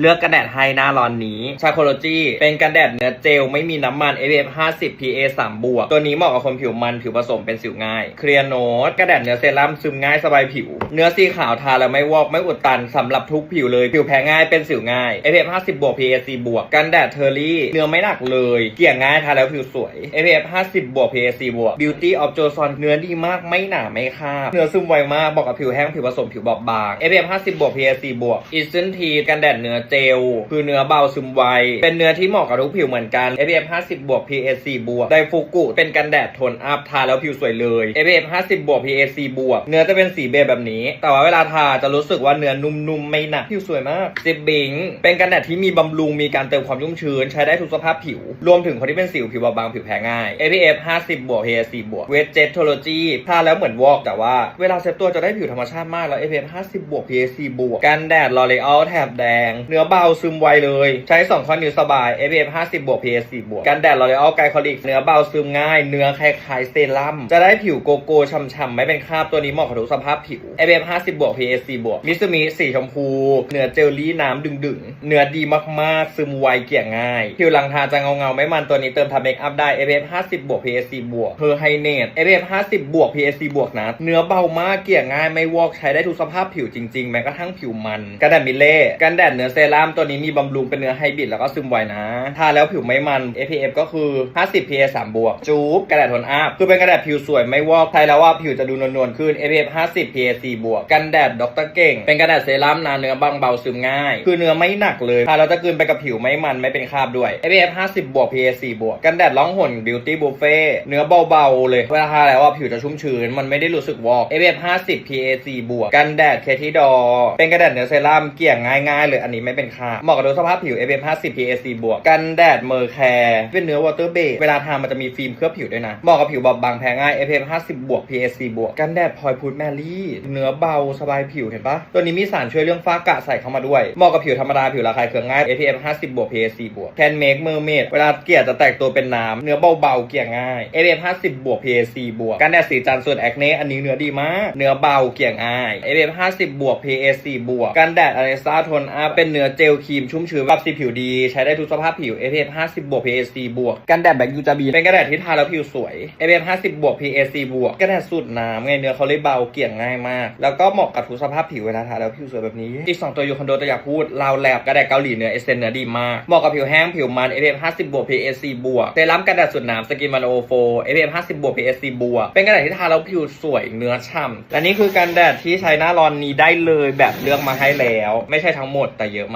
เลือกกันแดดไฮหน้าร้อนนี้ชาโคโลจีเป็นกันแดดเนื้อเจล ไม่มีน้ำมัน SPF 50 PA 3บวก ตัวนี้เหมาะกับคนผิวมันผิวผสมเป็นสิวง่าย เคลียร์โนตกันแดดเนื้อเซรั่มซึมง่ายสบายผิว เนื้อสีขาวทาแล้วไม่วอกไม่อุดตันสำหรับทุกผิวเลย ผิวแพ้ง่ายเป็นสิวง่าย SPF 50บวก PA 4บวก กันแดดเทอร์รี่เนื้อไม่หนักเลย เกี่ยง่ายทาแล้วผิวสวย SPF 50บวก PA 4บวก Beauty of Joson เนื้อดีมากไม่หนาไม่คาบเนื้อซึมไวมากเหมาะกับผิวแห้งผิวผสมผิวบอบบาง SPF 50บวก PA 4บวก e s s e n t e กันแดดเนื้อเจล คือเนื้อเบาซึมไว เป็นเนื้อที่เหมาะกับทุกผิวเหมือนกัน SPF 50 บวก PA 4บวกไดฟูกุ เป็นกันแดดทนอัพทาแล้วผิวสวยเลย SPF 50 บวก PA 4บวก เนื้อจะเป็นสีเบจแบบนี้ แต่ว่าเวลาทาจะรู้สึกว่าเนื้อนุ่มๆ ไม่หนัก ผิวสวยมากซิบบิง เป็นกันแดดที่มีบำรุง มีการเติมความชุ่มชื้น ใช้ได้ทุกสภาพผิว รวมถึงคนที่เป็นสิวผิวบอบบางผิวแพ้ง่าย SPF 50 บวก PA 4บวก Wet Jetology ทาแล้วเหมือนวอกแต่ว่าเวลาเซ็ตตัวจะได้ผิวธรรมชาติมากแล้ว SPF 50 บวก PA 4บวก กันแดด L'Oreal แถบแดงเนื้อเบาซึมไวเลย ใช้2ข้อนิ้วสบาย SPF 50บวก PA 4บวกกันแดด L'Oreal ไกลคอลิกเนื้อเบาซึมง่าย เนื้อคล้ายๆเซรั่มจะได้ผิวโกโก้ช่ำๆไม่เป็นคราบตัวนี้เหมาะกับทุกสภาพผิว SPF 50บวก PA 4บวกมิซูมิสีชมพู เนื้อเจลลี่น้ำดึงๆ เนื้อดีมากๆ ซึมไวเกลี่ยง่าย ผิวหลังทาจะเงาๆไม่มันตัวนี้เติมทำเมคอัพได้ SPF 50บวก PA 4บวกเพอร์ไฮเนต SPF 50บวก PA 4บวกนะเนื้อเบามากเกลี่ยง่ายไม่วอกใช้ได้ทุกสภาพผิวจริงๆแม้กระทั่งผิวมันกันแดดมิเล่กันแดดเนื้อเซรั่มตัวนี้มีบำรุงเป็นเนื้อไฮบริดแล้วก็ซึมไวนะ ทาแล้วผิวไม่มัน SPF ก็คือ 50 PA 3บวก จูบกันแดดโทนอัพคือเป็นกันแดดผิวสวยไม่วอกใช้แล้วว่าผิวจะดูนวลๆขึ้น SPF 50 PA 4บวก กันแดดดรเก่ง เป็นกันแดดเซรั่มนะเนื้อบางเบาซึมง่าย คือเนื้อไม่หนักเลย ทาแล้วจะกลืนไปกับผิวไม่มันไม่เป็นคราบด้วย SPF 50บวก PA 4บวก กันแดดล่องหน Beauty Buffet เนื้อเบาๆเลย เวลาทาแล้วว่าผิวจะชุ่มชื้น มันไม่ได้รู้สึกวอก SPF 50 PA 4บวก กันแดดเคทีดอเป็นกันแดดเนื้อเซรั่มเกี่ยง่ายๆเลยอันนี้ไม่เป็นคราเหมาะกับทุกสภาพผิว SPF 50 PA 4บวกกันแดดเมอร์แคร์เป็นเนื้อวอเตอร์เบสเวลาทามันจะมีฟิล์มเคลือบผิวด้วยนะเหมาะกับผิวบอบบางแพ้ง่าย SPF 50 บวก PA 4บวกกันแดดพลอยพูดแมรี่เนื้อเบาสบายผิวเห็นปะตัวนี้มีสารช่วยเรื่องฝ้ากระใส่เข้ามาด้วยเหมาะกับผิวธรรมดาผิวระคายเคืองง่าย SPF 50 บวก PA 4บวก Can make mermaid เวลาเกลี่ยจะแตกตัวเป็นน้ำเนื้อเบาๆเกลี่ยง่าย SPF 50 บวก PA 4บวกกันแดดสีจันส่วนแอคเนอันนี้เนื้อดีมากเนื้อเบาเกลี่ยง่าย SPF 50 บวก PA 4บวกกันแดดอเนซ่าโทนอัพเป็นเนื้ออเจลครีมชุ่มชื้นกับสีผิวดี ใช้ได้ทุกสภาพผิว SPF 50 บวก PA 4บวก กันแดดแบล็กยูจาบีเป็นกันแดดที่ทาแล้วผิวสวย SPF 50 บวก PA 4บวก กันแดดสูตรน้ำไงเนื้อเขาเลยเบาเกี่ยงง่ายมาก แล้วก็เหมาะกับทุกสภาพผิวเวลาทาแล้วผิวสวยแบบนี้ อีก 2 ตัวอยู่คอนโดแต่อยากพูดลาวแลบกันแดดเกาหลีเนื้อเอเซนเนื้อดีมาก เหมาะกับผิวแห้งผิวมัน SPF 50 บวก PA 4บวก เซรั่มกันแดดสูตรน้ำสกินมันโอโฟ SPF 50 บวก PA 4บวก เป็นกันแดดที่ทาแล้วผิวสวยเนื้อฉ่ำและนี่คือกันแดดที่ใช้หน้าร้อนนี้ได้เลยแบบเลือกมาให้แล้ว ไม่ใช่ทั้งหมดแต่เยอะม